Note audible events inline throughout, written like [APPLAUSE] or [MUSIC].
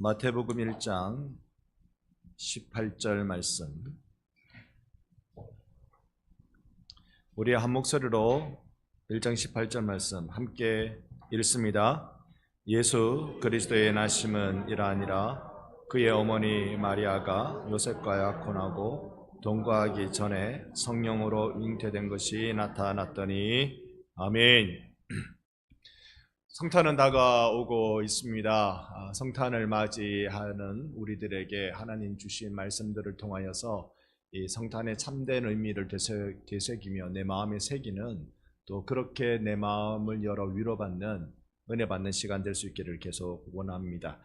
마태복음 1장 18절 말씀. 우리 한 목소리로 1장 18절 말씀 함께 읽습니다. 예수 그리스도의 나심은 이러하니라 그의 어머니 마리아가 요셉과 약혼하고 동거하기 전에 성령으로 잉태된 것이 나타났더니 아멘. [CLEARS THROAT] 성탄은 다가오고 있습니다. 아, 성탄을 맞이하는 우리들에게 하나님 주신 말씀들을 통하여서 이 성탄의 참된 의미를 되새- 되새기며 내 마음에 새기는 또 그렇게 내 마음을 열어 위로받는 은혜 받는 시간 될 수 있기를 계속 원합니다.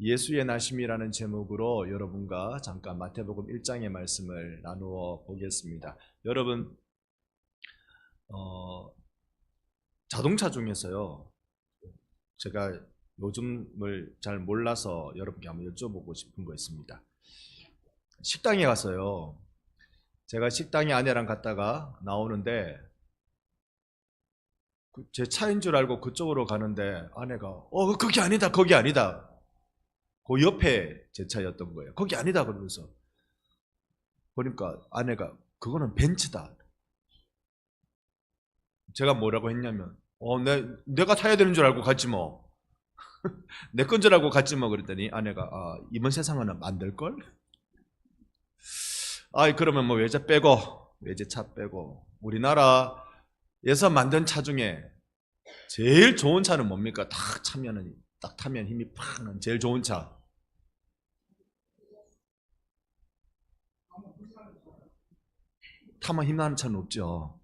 예수의 나심이라는 제목으로 여러분과 잠깐 마태복음 1장의 말씀을 나누어 보겠습니다. 여러분 어, 자동차 중에서요. 제가 요즘을 잘 몰라서 여러분께 한번 여쭤보고 싶은 거 있습니다. 식당에 가서요. 제가 식당에 아내랑 갔다가 나오는데 그제 차인 줄 알고 그쪽으로 가는데 아내가 어 거기 아니다 거기 아니다 그 옆에 제 차였던 거예요 거기 아니다 그러면서 보니까 아내가 그거는 벤츠다 제가 뭐라고 했냐면 어, 내, 내가 타야 되는 줄 알고 갔지 뭐. [LAUGHS] 내 건 줄 알고 갔지 뭐. 그랬더니 아내가, 아, 이번 세상은 안 될걸? 아이, 그러면 뭐 외제 빼고, 외제차 빼고, 우리나라에서 만든 차 중에 제일 좋은 차는 뭡니까? 딱 차면은, 딱 타면 힘이 팍 나는 제일 좋은 차. 타면 힘나는 차는 없죠.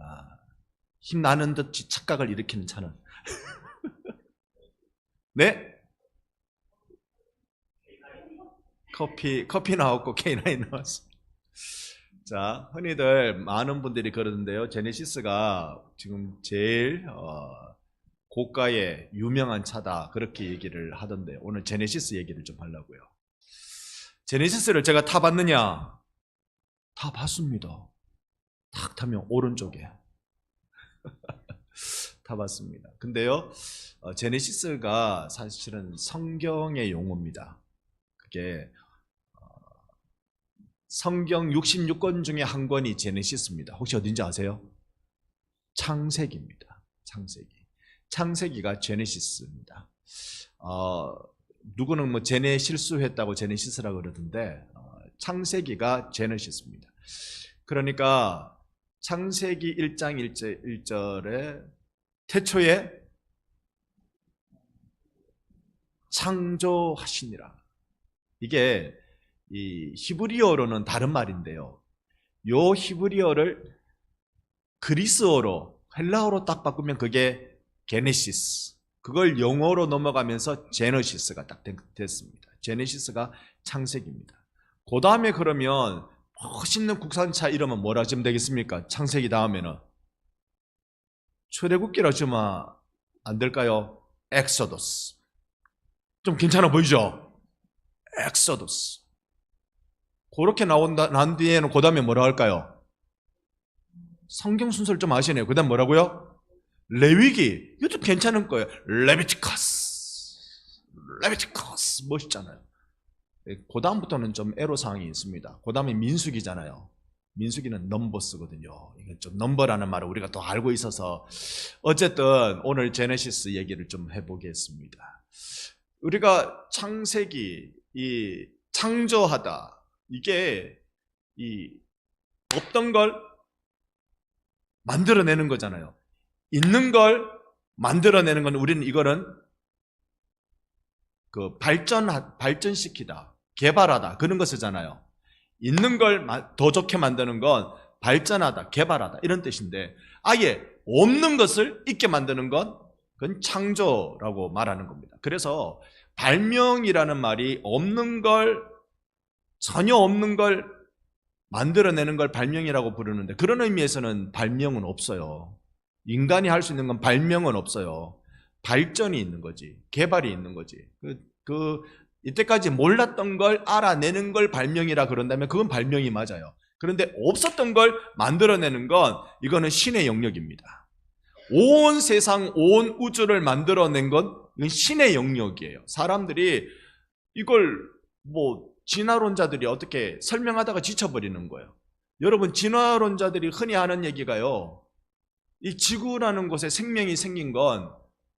아, 힘나는 듯 착각을 일으키는 차는. [LAUGHS] 네? 커피, 커피 나왔고 K9 나왔어. 자, 흔히들 많은 분들이 그러는데요. 제네시스가 지금 제일 어, 고가의 유명한 차다. 그렇게 얘기를 하던데 오늘 제네시스 얘기를 좀 하려고요. 제네시스를 제가 타봤느냐? 타봤습니다. 탁 타면 오른쪽에. [LAUGHS] 타봤습니다. 근데요, 어, 제네시스가 사실은 성경의 용어입니다. 그게 어, 성경 66권 중에 한 권이 제네시스입니다. 혹시 어딘지 아세요? 창세기입니다. 창세기. 창세기가 제네시스입니다. 어, 누구는 뭐 제네 실수했다고 제네시스라 그러던데 어, 창세기가 제네시스입니다. 그러니까 창세기 1장 1절, 에 태초에 창조하시니라. 이게 이 히브리어로는 다른 말인데요. 요 히브리어를 그리스어로 헬라어로 딱 바꾸면 그게 게네시스. 그걸 영어로 넘어가면서 제너시스가 딱 됐- 됐습니다. 제네시스가 창세기입니다. 그 다음에 그러면 멋있는 국산차 이름은 뭐라 지면 되겠습니까? 창세기 다음에는 출애굽기라 지면 안 될까요? 엑소더스. 좀 괜찮아 보이죠? 엑소더스. 그렇게 나온다 난 뒤에는 그 다음에 뭐라 할까요? 성경 순서를 좀 아시네요. 그 다음 뭐라고요? 레위기. 좀 괜찮은 거예요. 레비티커스. 레비티커스. 멋있잖아요. 그 다음부터는 좀 애로사항이 있습니다. 그 다음에 민수기잖아요. 민수기는 넘버스거든요. 이게 좀 넘버라는 말을 우리가 또 알고 있어서 어쨌든 오늘 제네시스 얘기를 좀 해보겠습니다. 우리가 창세기, 이 창조하다 이게 이 없던 걸 만들어내는 거잖아요. 있는 걸 만들어내는 건 우리는 이거는 그 발전 발전시키다, 개발하다 그런 거 쓰잖아요. 있는 걸 더 좋게 만드는 건 발전하다, 개발하다 이런 뜻인데 아예 없는 것을 있게 만드는 건 그건 창조라고 말하는 겁니다. 그래서 발명이라는 말이 없는 걸 전혀 없는 걸 만들어내는 걸 발명이라고 부르는데 그런 의미에서는 발명은 없어요. 인간이 할 수 있는 건 발명은 없어요. 발전이 있는 거지. 개발이 있는 거지. 그, 그, 이때까지 몰랐던 걸 알아내는 걸 발명이라 그런다면 그건 발명이 맞아요. 그런데 없었던 걸 만들어내는 건 이거는 신의 영역입니다. 온 세상, 온 우주를 만들어낸 건 신의 영역이에요. 사람들이 이걸 뭐 진화론자들이 어떻게 설명하다가 지쳐버리는 거예요. 여러분 진화론자들이 흔히 하는 얘기가요. 이 지구라는 곳에 생명이 생긴 건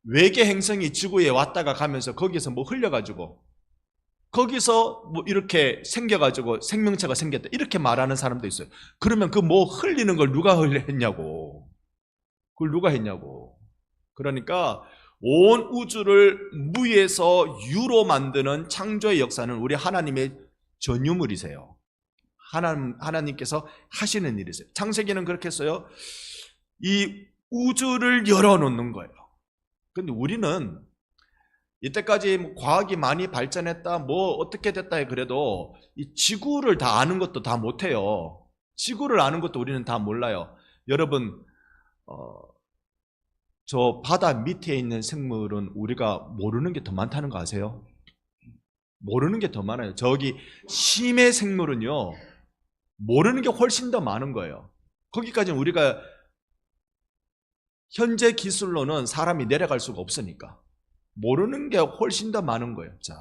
외계 행성이 지구에 왔다가 가면서 거기서 뭐 흘려가지고 거기서 뭐 이렇게 생겨가지고 생명체가 생겼다 이렇게 말하는 사람도 있어요. 그러면 그 뭐 흘리는 걸 누가 흘렸냐고. 그걸 누가 했냐고. 그러니까 온 우주를 무에서 유로 만드는 창조의 역사는 우리 하나님의 전유물이세요. 하나님, 하나님께서 하시는 일이세요. 창세기는 그렇게 했어요. 이 우주를 열어놓는 거예요. 근데 우리는 이때까지 뭐 과학이 많이 발전했다, 뭐 어떻게 됐다 해 그래도 이 지구를 다 아는 것도 다 못해요. 지구를 아는 것도 우리는 다 몰라요. 여러분, 어, 저 바다 밑에 있는 생물은 우리가 모르는 게 더 많다는 거 아세요? 모르는 게 더 많아요. 저기 심해 생물은요, 모르는 게 훨씬 더 많은 거예요. 거기까지는 우리가 현재 기술로는 사람이 내려갈 수가 없으니까. 모르는 게 훨씬 더 많은 거예요. 자,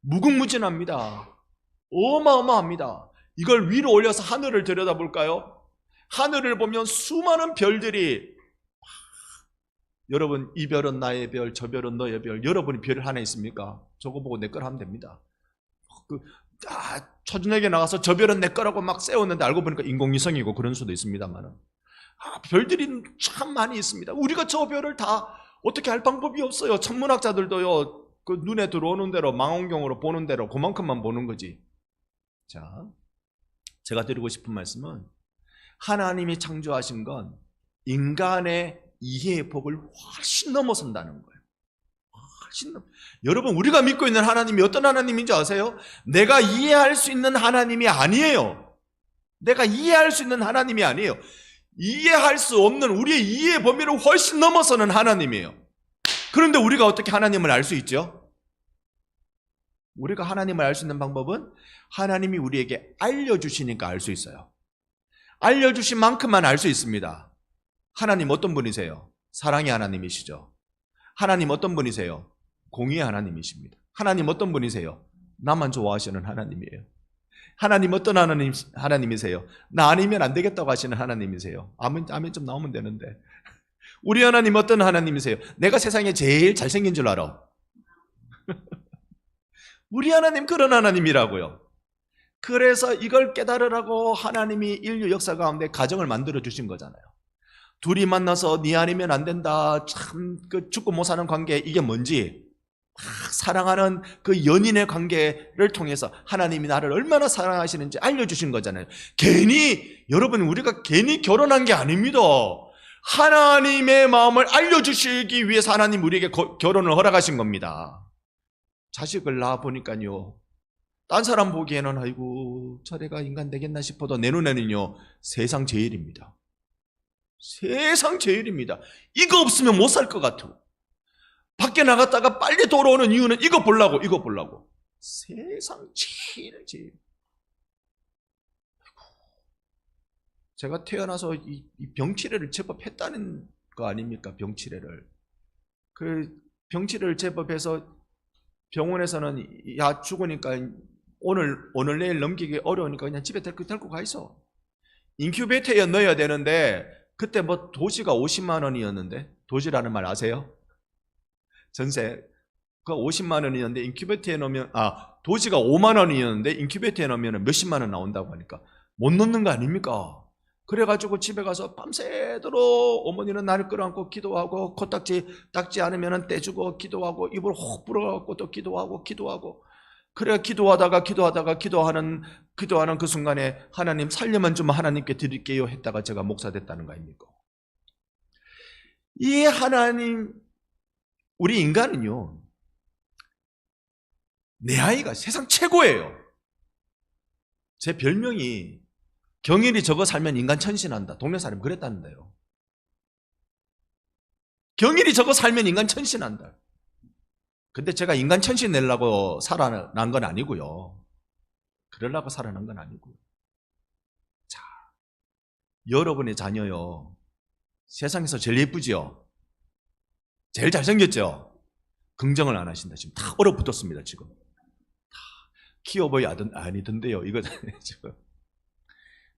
무궁무진합니다. 어마어마합니다. 이걸 위로 올려서 하늘을 들여다볼까요? 하늘을 보면 수많은 별들이 여러분 이 별은 나의 별, 저 별은 너의 별. 여러분이 별 하나 있습니까? 저거 보고 내 걸 하면 됩니다. 그 아, 초저녁에 나가서 저 별은 내 거라고 막 세웠는데 알고 보니까 인공위성이고 그런 수도 있습니다만은 아, 별들이 참 많이 있습니다. 우리가 저 별을 다 어떻게 할 방법이 없어요. 천문학자들도요. 그 눈에 들어오는 대로 망원경으로 보는 대로 그만큼만 보는 거지. 자, 제가 드리고 싶은 말씀은 하나님이 창조하신 건 인간의 이해의 폭을 훨씬 넘어선다는 거예요. 훨씬 넘... 여러분 우리가 믿고 있는 하나님이 어떤 하나님인지 아세요? 내가 이해할 수 있는 하나님이 아니에요. 내가 이해할 수 있는 하나님이 아니에요. 이해할 수 없는 우리의 이해 범위를 훨씬 넘어서는 하나님이에요. 그런데 우리가 어떻게 하나님을 알 수 있죠? 우리가 하나님을 알 수 있는 방법은 하나님이 우리에게 알려주시니까 알 수 있어요. 알려주신 만큼만 알 수 있습니다. 하나님 어떤 분이세요? 사랑의 하나님이시죠. 하나님 어떤 분이세요? 공의의 하나님이십니다. 하나님 어떤 분이세요? 나만 좋아하시는 하나님이에요. 하나님 어떤 하나님, 하나님이세요? 나 아니면 안 되겠다고 하시는 하나님이세요. 아멘, 아멘 좀 나오면 되는데. 우리 하나님 어떤 하나님이세요? 내가 세상에 제일 잘생긴 줄 알아. [LAUGHS] 우리 하나님 그런 하나님이라고요. 그래서 이걸 깨달으라고 하나님이 인류 역사 가운데 가정을 만들어 주신 거잖아요. 둘이 만나서 네 아니면 안 된다. 참 그 죽고 못 사는 관계 이게 뭔지 막 사랑하는 그 연인의 관계를 통해서 하나님이 나를 얼마나 사랑하시는지 알려주신 거잖아요. 괜히 여러분 우리가 괜히 결혼한 게 아닙니다. 하나님의 마음을 알려주시기 위해서 하나님 우리에게 거- 결혼을 허락하신 겁니다. 자식을 낳아 보니까요. 딴 사람 보기에는 아이고 저래가 인간 되겠나 싶어도 내 눈에는요 세상 제일입니다. 세상 제일입니다. 이거 없으면 못 살 것 같아. 밖에 나갔다가 빨리 돌아오는 이유는 이거 보려고, 이거 보려고. 세상 제일 제일. 제가 태어나서 이, 이 병치레를 제법 했다는 거 아닙니까? 병치레를. 그 병치레를 제법 해서 병원에서는 야 죽으니까 오늘 오늘 내일 넘기기 어려우니까 그냥 집에 데리고, 데리고 가 있어. 인큐베이터에 넣어야 되는데 그때 뭐 도시가 50만 원이었는데 도시라는 말 아세요? 전세 그 50만 원이었는데 인큐베이터에 넣으면 아 도시가 5만 원이었는데 인큐베이터에 넣으면 몇십만 원 나온다고 하니까 못 넣는 거 아닙니까? 그래가지고 집에 가서 밤새도록 어머니는 나를 끌어안고 기도하고 코딱지 닦지 않으면 떼주고 기도하고 입을 혹 불어갖고 또 기도하고 기도하고 그래 기도하다가 기도하다가 기도하는 기도하는 그 순간에 하나님 살려만 좀 하나님께 드릴게요 했다가 제가 목사 됐다는 거 아닙니까? 이 하나님 우리 인간은요 내 아이가 세상 최고예요. 제 별명이 경일이 저거 살면 인간 천신한다. 동네 사람 그랬다는데요. 경일이 저거 살면 인간 천신한다. 근데 제가 인간 천신 내려고 살아난 건 아니고요. 그러려고 살아난 건 아니고요. 자, 여러분의 자녀요. 세상에서 제일 예쁘지요? 제일 잘생겼죠? 긍정을 안 하신다. 지금 다 얼어붙었습니다, 지금. 키워 보이 아니던데요. 이거 [LAUGHS] 지금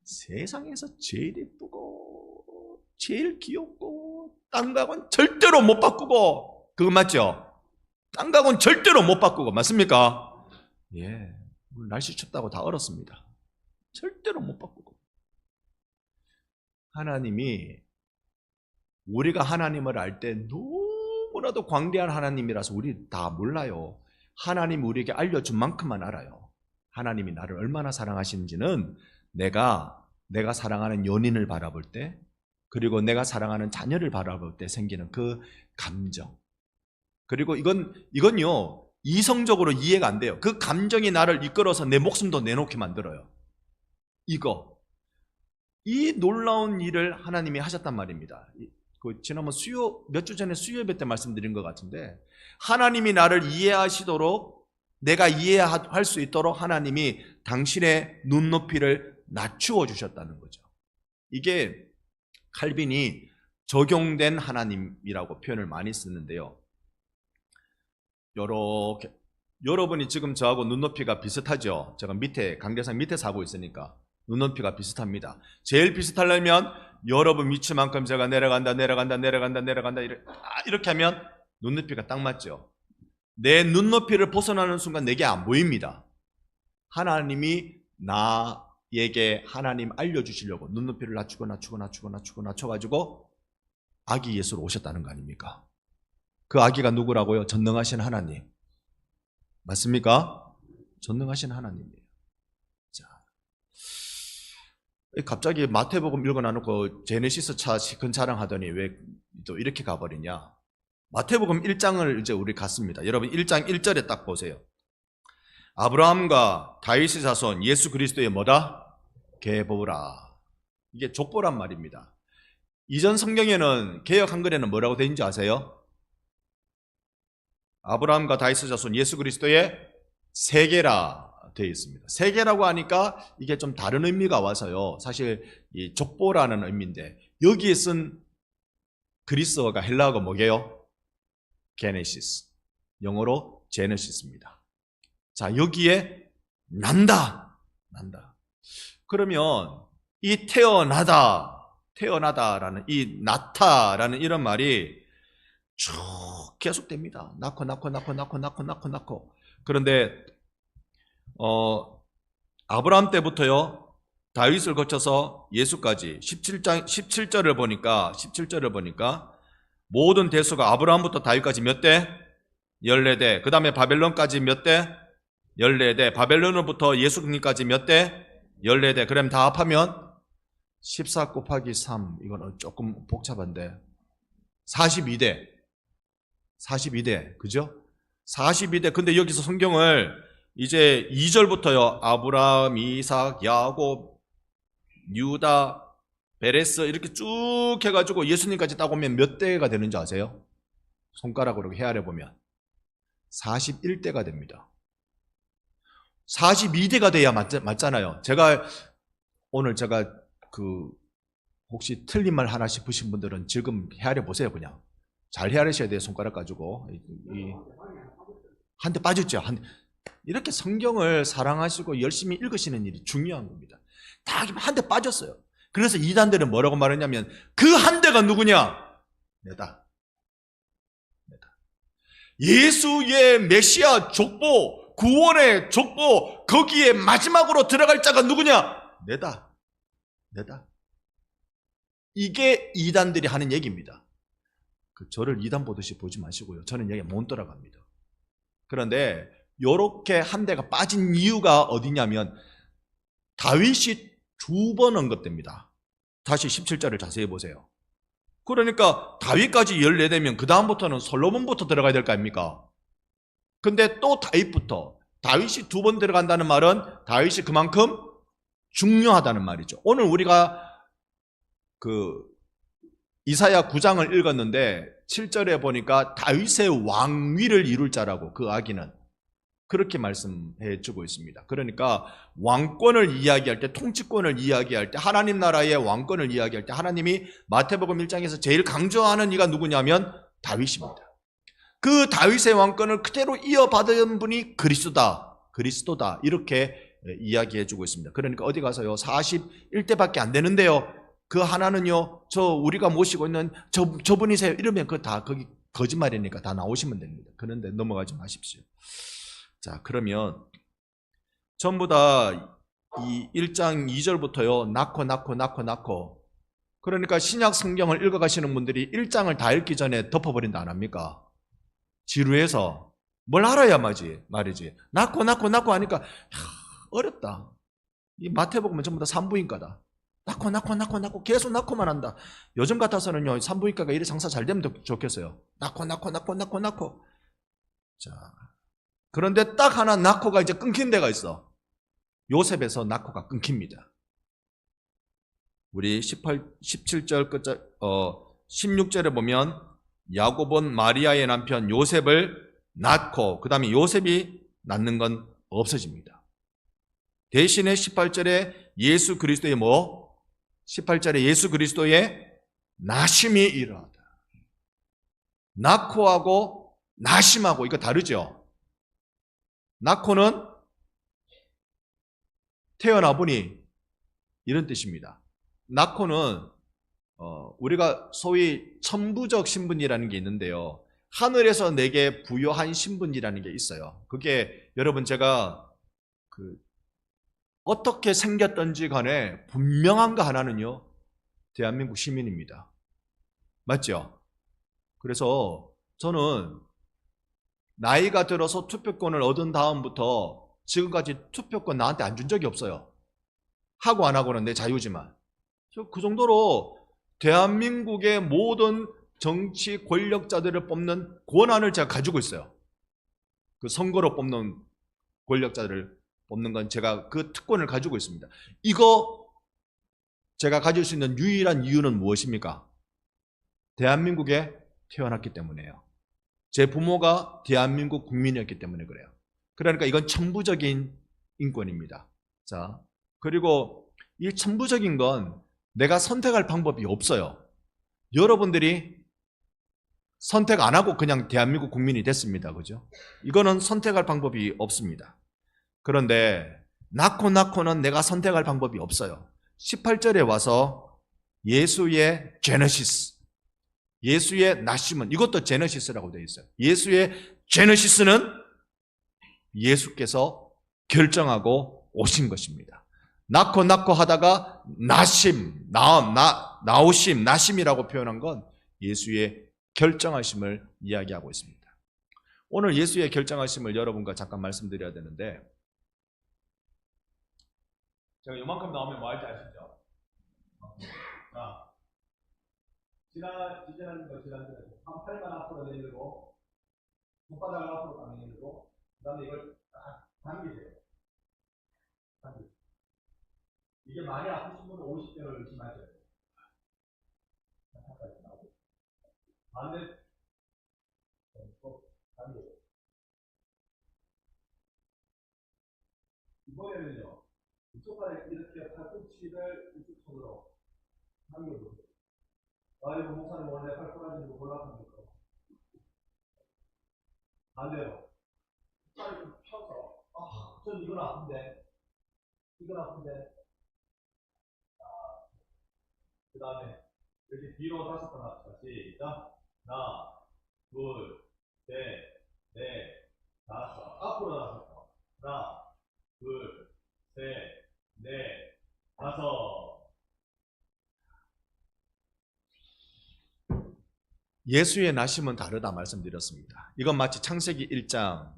세상에서 제일 예쁘고 제일 귀엽고 땅가곤 절대로 못 바꾸고 그거 맞죠? 땅가곤 절대로 못 바꾸고 맞습니까? 예, 날씨 춥다고 다 얼었습니다. 절대로 못 바꾸고 하나님이 우리가 하나님을 알 때 너무 나도 광대한 하나님이라서 우리 다 몰라요. 하나님 우리에게 알려준 만큼만 알아요. 하나님이 나를 얼마나 사랑하시는지는 내가 내가 사랑하는 연인을 바라볼 때 그리고 내가 사랑하는 자녀를 바라볼 때 생기는 그 감정 그리고 이건 이건요 이성적으로 이해가 안 돼요. 그 감정이 나를 이끌어서 내 목숨도 내놓게 만들어요. 이거 이 놀라운 일을 하나님이 하셨단 말입니다. 이- 그 지난번 수요 몇 주 전에 수요 예배 때 말씀드린 것 같은데 하나님이 나를 이해하시도록 내가 이해할 수 있도록 하나님이 당신의 눈높이를 낮추어 주셨다는 거죠. 이게 칼빈이 적용된 하나님이라고 표현을 많이 쓰는데요. 요렇게 여러분이 지금 저하고 눈높이가 비슷하죠. 제가 밑에 강대상 밑에 사고 있으니까 눈높이가 비슷합니다. 제일 비슷하려면 여러분 위치만큼 제가 내려간다, 내려간다, 내려간다, 내려간다 아, 이렇게 하면 눈높이가 딱 맞죠. 내 눈높이를 벗어나는 순간 내게 안 보입니다. 하나님이 나에게 하나님 알려주시려고 눈높이를 낮추고 낮추고 낮추고 낮추고 낮춰가지고 아기 예수로 오셨다는 거 아닙니까? 그 아기가 누구라고요? 전능하신 하나님. 맞습니까? 전능하신 하나님이에요. 자, 갑자기 마태복음 읽어놔놓고 제네시스 차 시큰 자랑하더니 왜 또 이렇게 가버리냐? 마태복음 1장을 이제 우리 갔습니다. 여러분 1장 1절에 딱 보세요. 아브라함과 다윗의 자손 예수 그리스도의 뭐다? 계보라. 이게 족보란 말입니다. 이전 성경에는 개역 한글에는 뭐라고 되어 있는지 아세요? 아브라함과 다윗의 자손 예수 그리스도의 세계라 되어 있습니다. 세계라고 하니까 이게 좀 다른 의미가 와서요. 사실 이 족보라는 의미인데 여기에 쓴 그리스어가 헬라어가 뭐게요? 게네시스. 영어로 제네시스입니다. 자, 여기에 난다. 난다. 그러면 이 태어나다, 태어나다라는 이 낳다라는 이런 말이 쭉 계속됩니다. 낳고 낳고 낳고 낳고 낳고 낳고 낳고. 그런데 어 아브라함 때부터요. 다윗을 거쳐서 예수까지 17장 17절을 보니까 17절을 보니까 모든 대수가 아브라함부터 다윗까지 몇 대? 14대. 그다음에 바벨론까지 몇 대? 14대. 바벨론으로부터 예수님까지 몇 대? 14대. 그럼 다 합하면 14 곱하기 3. 이건 조금 복잡한데. 42대. 42대. 그죠? 42대. 근데 여기서 성경을 이제 2절부터요. 아브라함, 이삭, 야곱, 유다, 베레스 이렇게 쭉 해가지고 예수님까지 따고 오면 몇 대가 되는지 아세요? 손가락으로 헤아려 보면 41대가 됩니다. 42대가 돼야 맞, 맞잖아요. 제가 오늘 제가 그 혹시 틀린 말 하나 싶으신 분들은 지금 헤아려 보세요 그냥 잘 헤아리셔야 돼요 손가락 가지고 한 대 빠졌죠 한 대. 이렇게 성경을 사랑하시고 열심히 읽으시는 일이 중요한 겁니다. 다 한 대 빠졌어요. 그래서 이단들은 뭐라고 말했냐면 그 한 대가 누구냐? 내다. 내다. 예수의 메시아 족보 구원의 족보 거기에 마지막으로 들어갈 자가 누구냐? 내다. 내다. 이게 이단들이 하는 얘기입니다. 그 저를 이단 보듯이 보지 마시고요. 저는 여기 못 돌아갑니다. 그런데 요렇게 한 대가 빠진 이유가 어디냐면 다윗이 두 번 언급됩니다. 다시 17절을 자세히 보세요. 그러니까 다윗까지 14대면 그 다음부터는 솔로몬부터 들어가야 될 거 아닙니까? 근데 또 다윗부터 다윗이 두 번 들어간다는 말은 다윗이 그만큼 중요하다는 말이죠. 오늘 우리가 그 이사야 9장을 읽었는데 7절에 보니까 다윗의 왕위를 이룰 자라고 그 아기는 그렇게 말씀해 주고 있습니다. 그러니까 왕권을 이야기할 때 통치권을 이야기할 때 하나님 나라의 왕권을 이야기할 때 하나님이 마태복음 1장에서 제일 강조하는 이가 누구냐면 다윗입니다. 그 다윗의 왕권을 그대로 이어받은 분이 그리스도다. 그리스도다. 이렇게 이야기해 주고 있습니다. 그러니까 어디 가서요. 41대밖에 안 되는데요. 그 하나는요. 저 우리가 모시고 있는 저 저분이세요. 이러면 그 다 거기 거짓말이니까 다 나오시면 됩니다. 그런데 넘어가지 마십시오. 자, 그러면 전부 다 이 1장 2절부터요. 낳고 낳고 낳고 낳고 그러니까 신약 성경을 읽어 가시는 분들이 1장을 다 읽기 전에 덮어 버린다 안 합니까? 지루해서 뭘 알아야 말이지. 말이지. 낳고 낳고 낳고 하니까 야, 어렵다. 이 마태복음은 전부 다 산부인과다. 낳고 낳고 낳고 낳고 계속 낳고만 한다. 요즘 같아서는요. 산부인과가 이래 장사 잘 되면 더 좋겠어요. 낳고 낳고 낳고 낳고 낳고. 자. 그런데 딱 하나 낳고가 이제 끊긴 데가 있어. 요셉에서 낳고가 끊깁니다. 우리 18, 17절 끝자, 어, 16절에 보면 야곱은 마리아의 남편 요셉을 낳고 그 다음에 요셉이 낳는 건 없어집니다. 대신에 18절에 예수 그리스도의 뭐? 18절에 예수 그리스도의 나심이 일어나다. 낳고하고 나심하고 이거 다르죠? 낳고는 태어나 보니 이런 뜻입니다. 낳고는 어, 우리가 소위 천부적 신분이라는 게 있는데요. 하늘에서 내게 부여한 신분이라는 게 있어요. 그게 여러분 제가 그 어떻게 생겼던지 간에 분명한 거 하나는요. 대한민국 시민입니다. 맞죠? 그래서 저는 나이가 들어서 투표권을 얻은 다음부터 지금까지 투표권 나한테 안 준 적이 없어요. 하고 안 하고는 내 자유지만. 저그 정도로 대한민국의 모든 정치 권력자들을 뽑는 권한을 제가 가지고 있어요. 그 선거로 뽑는 권력자들을 뽑는 건 제가 그 특권을 가지고 있습니다. 이거 제가 가질 수 있는 유일한 이유는 무엇입니까? 대한민국에 태어났기 때문에요. 제 부모가 대한민국 국민이었기 때문에 그래요. 그러니까 이건 천부적인 인권입니다. 자, 그리고 이 천부적인 건 내가 선택할 방법이 없어요. 여러분들이 선택 안 하고 그냥 대한민국 국민이 됐습니다. 그죠? 이거는 선택할 방법이 없습니다. 그런데 낳고 낳고는 내가 선택할 방법이 없어요. 18절에 와서 예수의 제너시스, 예수의 나심은 이것도 제너시스라고 되어 있어요. 예수의 제너시스는 예수께서 결정하고 오신 것입니다. 낳고 낳고 하다가 나심, 나음, 나, 나오심, 나심이라고 표현한 건 예수의 결정하심을 이야기하고 있습니다. 오늘 예수의 결정하심을 여러분과 잠깐 말씀드려야 되는데 제가 요만큼 나오면 뭐 할지 아시죠? 자, 지난, 지지난 거, 거, 한 팔만 앞으로 내밀고, 손바닥을 앞으로 딱 내밀고, 그 다음에 이걸 딱 당기세요. 당기세요. 이게 많이 아프신 분은 50대로 의심하셔야 돼요. 가까이 나오고. 반대, 또, 당기세요. 이번에는요, 이쪽 발에 이렇게 팔꿈치를 이쪽 손으로 당겨보세요. 아이고, 목사님 원래 거 골랐습니까? 반대로. 팔을 좀 펴서, 아, 전 이건 아픈데. 이건 아픈데. 그 다음에 이렇게 뒤로 다섯 번 합시다. 시작. 하나, 둘, 셋, 넷, 다섯. 앞으로 다섯 번. 하나, 둘, 셋, 넷, 다섯. 예수의 나심은 다르다 말씀드렸습니다. 이건 마치 창세기 1장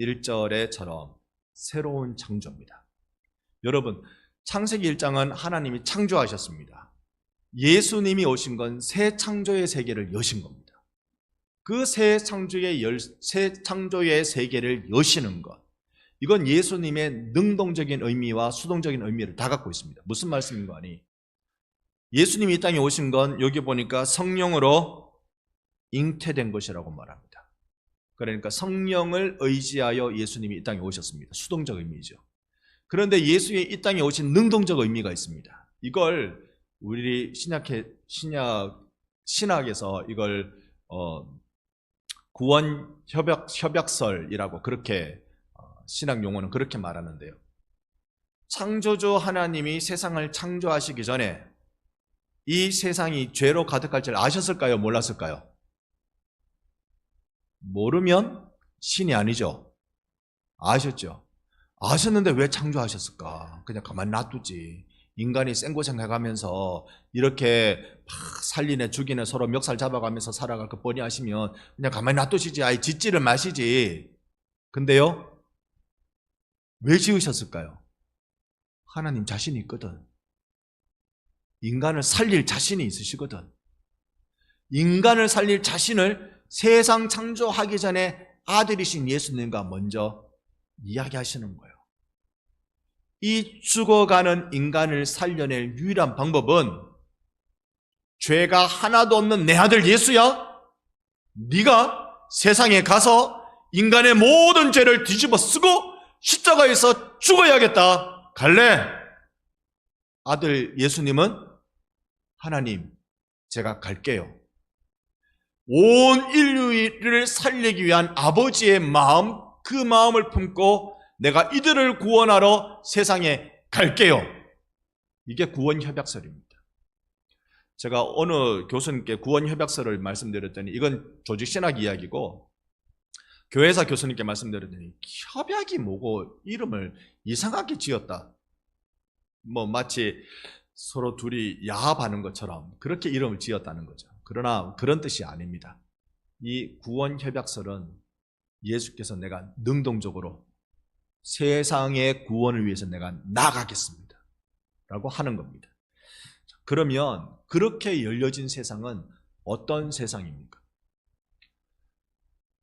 1절에처럼 새로운 창조입니다. 여러분, 창세기 1장은 하나님이 창조하셨습니다. 예수님이 오신 건 새 창조의 세계를 여신 겁니다. 그 새 창조의 열, 새 창조의 세계를 여시는 것. 이건 예수님의 능동적인 의미와 수동적인 의미를 다 갖고 있습니다. 무슨 말씀인 거 아니? 예수님이 이 땅에 오신 건 여기 보니까 성령으로 잉태된 것이라고 말합니다. 그러니까 성령을 의지하여 예수님이 이 땅에 오셨습니다. 수동적 의미죠. 그런데 예수의 이 땅에 오신 능동적 의미가 있습니다. 이걸 우리 신약해 신약 신학에서 이걸 어, 구원 협약 협약설이라고 그렇게 어, 신학 용어는 그렇게 말하는데요. 창조주 하나님이 세상을 창조하시기 전에 이 세상이 죄로 가득할 줄 아셨을까요? 몰랐을까요? 모르면 신이 아니죠. 아셨죠? 아셨는데 왜 창조하셨을까? 그냥 가만히 놔두지. 인간이 생고생 해가면서 이렇게 막 살리네 죽이네 서로 멱살 잡아가면서 살아갈 거 뻔히 아시면 그냥 가만히 놔두시지. 아이 짓지를 마시지. 근데요? 왜 지으셨을까요? 하나님 자신이 있거든. 인간을 살릴 자신이 있으시거든. 인간을 살릴 자신을 세상 창조하기 전에 아들이신 예수님과 먼저 이야기하시는 거예요. 이 죽어가는 인간을 살려낼 유일한 방법은 죄가 하나도 없는 내 아들 예수야. 네가 세상에 가서 인간의 모든 죄를 뒤집어 쓰고 십자가에서 죽어야겠다. 갈래? 아들 예수님은 하나님, 제가 갈게요. 온 인류를 살리기 위한 아버지의 마음, 그 마음을 품고 내가 이들을 구원하러 세상에 갈게요. 이게 구원 협약서입니다. 제가 어느 교수님께 구원 협약서를 말씀드렸더니 이건 조직 신학 이야기고 교회사 교수님께 말씀드렸더니 협약이 뭐고 이름을 이상하게 지었다. 뭐 마치 서로 둘이 야합하는 것처럼 그렇게 이름을 지었다는 거죠. 그러나 그런 뜻이 아닙니다. 이 구원 협약서는 예수께서 내가 능동적으로 세상의 구원을 위해서 내가 나가겠습니다. 라고 하는 겁니다. 그러면 그렇게 열려진 세상은 어떤 세상입니까?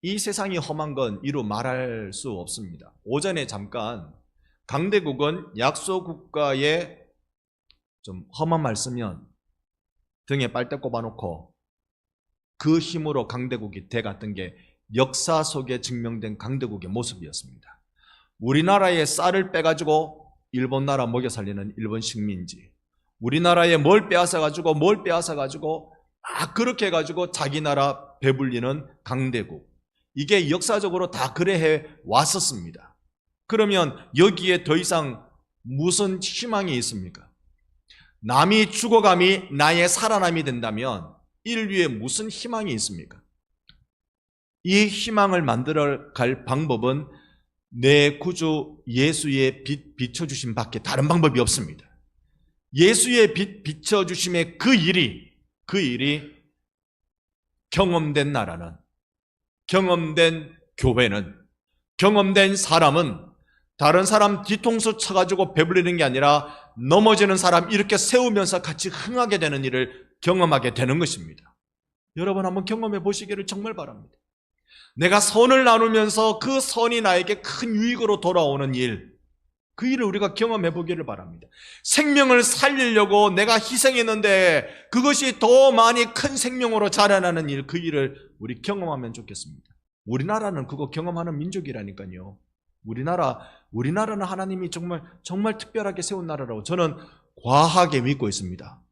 이 세상이 험한 건 이루 말할 수 없습니다. 오전에 잠깐 강대국은 약소국가의 좀 험한 말 쓰면 등에 빨대 꼽아놓고 그 힘으로 강대국이 돼갔던 게 역사 속에 증명된 강대국의 모습이었습니다. 우리나라의 쌀을 빼가지고 일본 나라 먹여 살리는 일본 식민지, 우리나라에 뭘 빼앗아가지고 뭘 빼앗아가지고 막 그렇게 해가지고 자기 나라 배불리는 강대국. 이게 역사적으로 다 그래 해 왔었습니다. 그러면 여기에 더 이상 무슨 희망이 있습니까? 남이 죽어감이 나의 살아남이 된다면 인류에 무슨 희망이 있습니까? 이 희망을 만들어 갈 방법은 내 구주 예수의 빛 비춰주심 밖에 다른 방법이 없습니다. 예수의 빛 비춰주심의 그 일이, 그 일이 경험된 나라는, 경험된 교회는, 경험된 사람은 다른 사람 뒤통수 쳐가지고 배불리는 게 아니라 넘어지는 사람 이렇게 세우면서 같이 흥하게 되는 일을 경험하게 되는 것입니다. 여러분 한번 경험해 보시기를 정말 바랍니다. 내가 선을 나누면서 그 선이 나에게 큰 유익으로 돌아오는 일, 그 일을 우리가 경험해 보기를 바랍니다. 생명을 살리려고 내가 희생했는데 그것이 더 많이 큰 생명으로 자라나는 일, 그 일을 우리 경험하면 좋겠습니다. 우리나라는 그거 경험하는 민족이라니까요. 우리나라, 우리나라는 하나님이 정말, 정말 특별하게 세운 나라라고 저는 과하게 믿고 있습니다.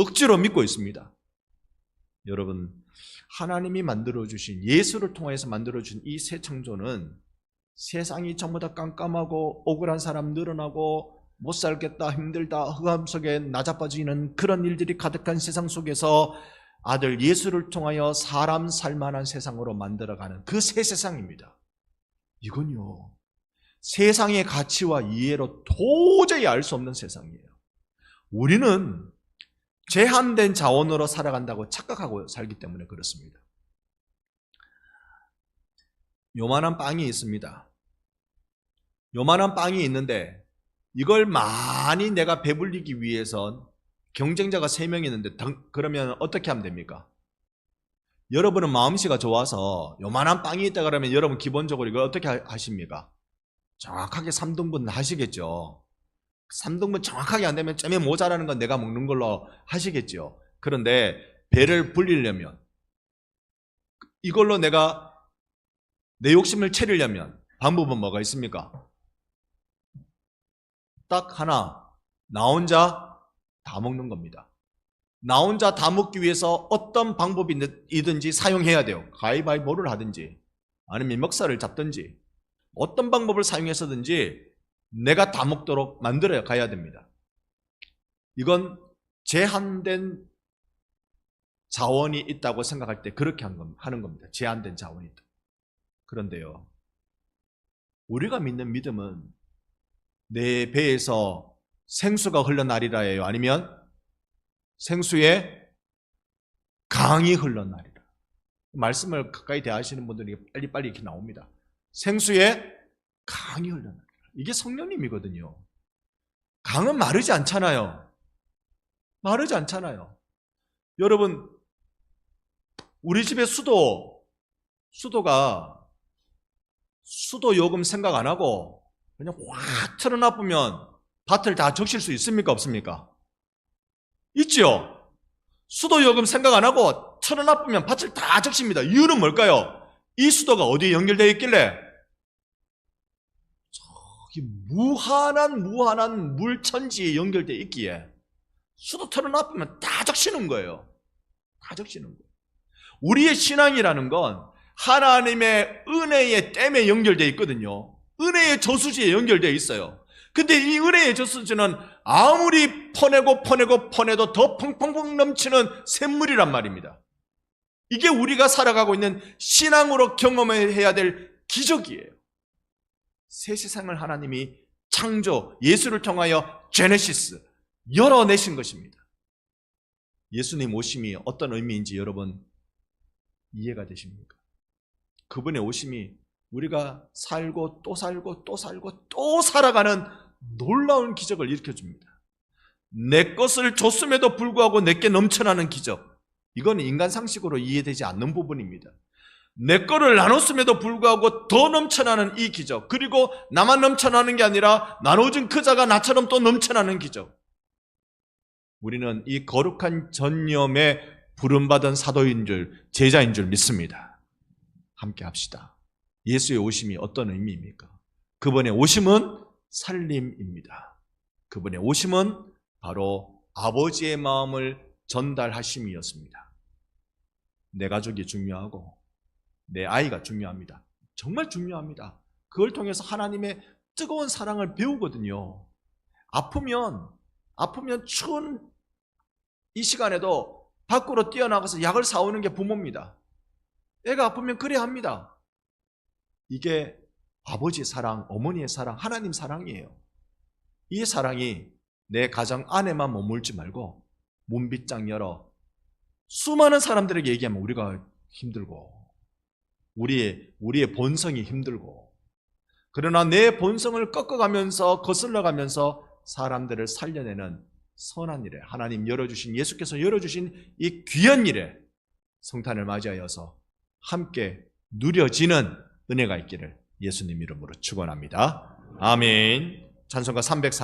억지로 믿고 있습니다. 여러분, 하나님이 만들어주신, 예수를 통해서 만들어준 이 새 창조는 세상이 전부 다 깜깜하고 억울한 사람 늘어나고 못 살겠다, 힘들다, 흑암 속에 나자빠지는 그런 일들이 가득한 세상 속에서 아들 예수를 통하여 사람 살만한 세상으로 만들어가는 그 새 세상입니다. 이건요, 세상의 가치와 이해로 도저히 알 수 없는 세상이에요. 우리는 제한된 자원으로 살아간다고 착각하고 살기 때문에 그렇습니다. 요만한 빵이 있습니다. 요만한 빵이 있는데 이걸 많이 내가 배불리기 위해선 경쟁자가 3명 있는데 그러면 어떻게 하면 됩니까? 여러분은 마음씨가 좋아서 요만한 빵이 있다 그러면 여러분 기본적으로 이걸 어떻게 하십니까? 정확하게 3등분 하시겠죠. 3등분 정확하게 안 되면 점에 모자라는 건 내가 먹는 걸로 하시겠죠. 그런데 배를 불리려면 이걸로 내가 내 욕심을 채우려면 방법은 뭐가 있습니까? 딱 하나. 나 혼자 다 먹는 겁니다. 나 혼자 다 먹기 위해서 어떤 방법이든지 사용해야 돼요. 가위바위보를 하든지 아니면 먹살을 잡든지 어떤 방법을 사용해서든지 내가 다 먹도록 만들어 가야 됩니다. 이건 제한된 자원이 있다고 생각할 때 그렇게 하는 겁니다. 제한된 자원이 있다. 그런데요, 우리가 믿는 믿음은 내 배에서 생수가 흘러나리라예요. 아니면 생수에 강이 흘러나리라. 말씀을 가까이 대하시는 분들이 빨리빨리 이렇게 나옵니다. 생수에 강이 흘러나리라. 이게 성령님이거든요. 강은 마르지 않잖아요. 마르지 않잖아요. 여러분, 우리 집에 수도, 수도가 수도 요금 생각 안 하고 그냥 확 틀어놔보면 밭을 다 적실 수 있습니까? 없습니까? 있지요? 수도 요금 생각 안 하고 틀어놔보면 밭을 다 적십니다. 이유는 뭘까요? 이 수도가 어디에 연결되어 있길래? 무한한 무한한 물천지에 연결되어 있기에 수도 틀어놔보면 다 적시는 거예요. 다 적시는 거예요. 우리의 신앙이라는 건 하나님의 은혜의 댐에 연결되어 있거든요. 은혜의 저수지에 연결되어 있어요. 근데 이 은혜의 저수지는 아무리 퍼내고 퍼내고 퍼내도 더 펑펑펑 넘치는 샘물이란 말입니다. 이게 우리가 살아가고 있는 신앙으로 경험해야 될 기적이에요. 새 세상을 하나님이 창조, 예수를 통하여 제네시스, 열어내신 것입니다. 예수님 오심이 어떤 의미인지 여러분 이해가 되십니까? 그분의 오심이 우리가 살고 또 살고 또 살고 또 살아가는 놀라운 기적을 일으켜 줍니다. 내 것을 줬음에도 불구하고 내게 넘쳐나는 기적. 이건 인간 상식으로 이해되지 않는 부분입니다. 내 거를 나눴음에도 불구하고 더 넘쳐나는 이 기적. 그리고 나만 넘쳐나는 게 아니라 나눠준 그 자가 나처럼 또 넘쳐나는 기적. 우리는 이 거룩한 전념에 부름받은 사도인 줄, 제자인 줄 믿습니다. 함께 합시다. 예수의 오심이 어떤 의미입니까? 그분의 오심은 살림입니다. 그분의 오심은 바로 아버지의 마음을 전달하심이었습니다. 내 가족이 중요하고 내 아이가 중요합니다. 정말 중요합니다. 그걸 통해서 하나님의 뜨거운 사랑을 배우거든요. 아프면 아프면 추운 이 시간에도 밖으로 뛰어나가서 약을 사오는 게 부모입니다. 애가 아프면 그래 합니다. 이게 아버지의 사랑, 어머니의 사랑, 하나님 사랑이에요. 이 사랑이 내 가정 안에만 머물지 말고 문빗장 열어 수많은 사람들에게 얘기하면 우리가 힘들고 우리의 우리의 본성이 힘들고 그러나 내 본성을 꺾어가면서 거슬러가면서 사람들을 살려내는 선한 일에 하나님 열어주신 예수께서 열어주신 이 귀한 일에 성탄을 맞이하여서 함께 누려지는 은혜가 있기를 예수님 이름으로 축원합니다. 아멘. 찬송가 304